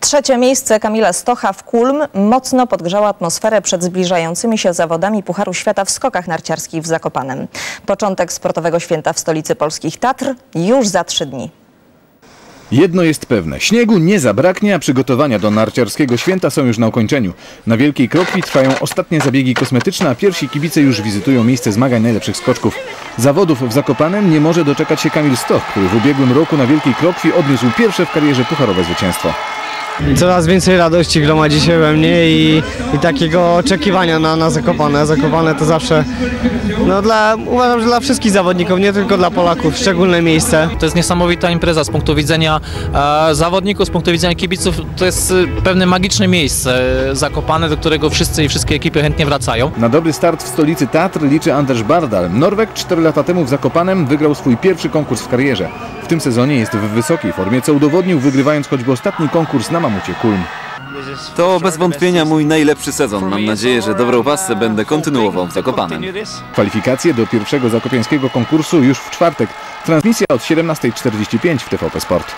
Trzecie miejsce Kamila Stocha w Kulm mocno podgrzało atmosferę przed zbliżającymi się zawodami Pucharu Świata w skokach narciarskich w Zakopanem. Początek sportowego święta w stolicy polskich Tatr już za trzy dni. Jedno jest pewne, śniegu nie zabraknie, a przygotowania do narciarskiego święta są już na ukończeniu. Na Wielkiej Krokwi trwają ostatnie zabiegi kosmetyczne, a pierwsi kibice już wizytują miejsce zmagań najlepszych skoczków. Zawodów w Zakopanem nie może doczekać się Kamil Stoch, który w ubiegłym roku na Wielkiej Krokwi odniósł pierwsze w karierze pucharowe zwycięstwo. Coraz więcej radości gromadzi się we mnie i, i takiego oczekiwania na, na Zakopane. Zakopane to zawsze, no dla, uważam, że dla wszystkich zawodników, nie tylko dla Polaków, szczególne miejsce. To jest niesamowita impreza z punktu widzenia e, zawodników, z punktu widzenia kibiców. To jest e, pewne magiczne miejsce e, zakopane, do którego wszyscy i wszystkie ekipy chętnie wracają. Na dobry start w stolicy Tatr liczy Anders Bardal. Norweg 4 lata temu w Zakopanem wygrał swój pierwszy konkurs w karierze. W tym sezonie jest w wysokiej formie, co udowodnił wygrywając choćby ostatni konkurs na Mamucie Kulm. To bez wątpienia mój najlepszy sezon. Mam nadzieję, że dobrą pasę będę kontynuował w Zakopanem. Kwalifikacje do pierwszego zakopiańskiego konkursu już w czwartek. Transmisja od 17.45 w TVP Sport.